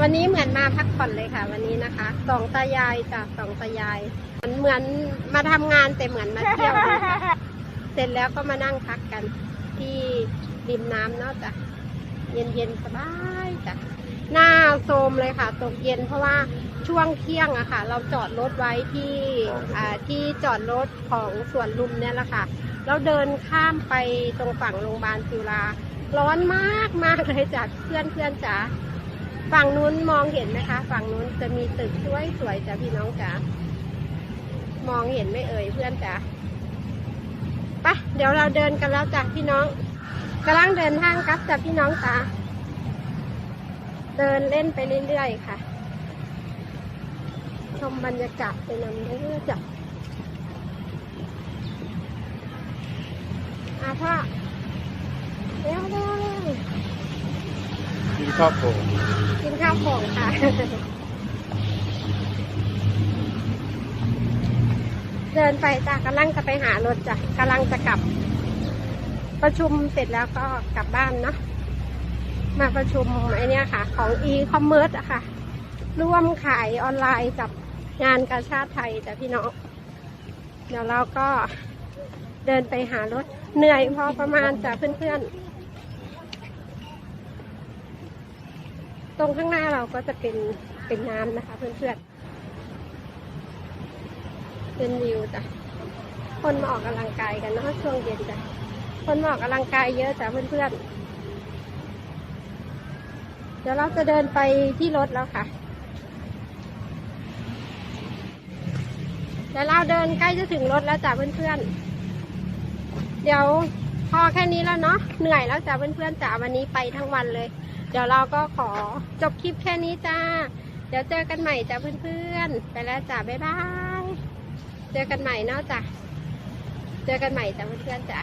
วันนี้เหมือนมาพักผ่อนเลยค่ะ วันนี้นะคะสองตายายจากสองตายายมันเหมือนมาทำงานแต่เหมือนมาเที่ยวดูค่ะเสร็จแล้วก็มานั่งพักกันที่ริมน้ำเนาะจ้ะเย็นเย็นสบายจ้ะหน้าโซมเลยค่ะ ตกเย็นเพราะว่าช่วงเที่ยงอะค่ะ เราจอดรถไว้ที่ที่จอดรถของสวนลุมเนี่ยแหละค่ะ เราเดินข้ามไปตรงฝั่งโรงพยาบาลจุฬาร้อนมากมากเลยจ้ะเพื่อนเพื่อนจ๋า ฝั่งนู้นมองเห็นไหมคะ ฝั่งนู้นจะมีตึกสวยสวยๆจ้ะพี่น้องจ๋ามองเห็นไม่เอ่ยเพื่อนจ๋าไปเดี๋ยวเราเดินกันแล้วจ้ะพี่น้องกำลังเดินทางกลับจ้ะพี่น้องจ๋าเดินเล่นไปเรื่อยๆค่ะ ชมบรรยากาศไปนำเรื่อยๆจ้ะอะพ่อเร็วเร็วเร็วกินข้าวของค่ะ เดินไปจ้ะกำลังจะไปหารถจ้ะกำลังจะกลับ ประชุมเสร็จแล้วก็กลับบ้านเนาะมาประชุมไอเนี้ยค่ะ ของ e-commerce อะค่ะ ร่วมขายออนไลน์กับงานกาชาติไทยจ้ะพี่น้อง เดี๋ยวเราก็เดินไปหารถเหนื่อยพอประมาณจ้ะเพื่อนๆ ตรงข้างหน้าเราก็จะเป็นเป็นน้ำนะคะเพื่อนๆ เป็นวิวจ้ะ คนมาออกกำลังกายกันเนาะช่วงเย็นจ้ะ คนมาออกกำลังกายเยอะจ้ะเพื่อนๆ เดี๋ยวเราจะเดินไปที่รถแล้วค่ะเดี๋ยวเราเดินใกล้จะถึงรถแล้วจ้ะเพื่อนๆ เดี๋ยวพอแค่นี้แล้วเนาะ เหนื่อยแล้วจ้ะเพื่อนๆจ้ะวันนี้ไปทั้งวันเลย เดี๋ยวเราก็ขอจบคลิปแค่นี้จ้า เดี๋ยวเจอกันใหม่จ้าเพื่อนๆ ไปแล้วจ้าบ๊ายบาย เจอกันใหม่เนาะจ้าเจอกันใหม่จ้าเพื่อนๆจ้า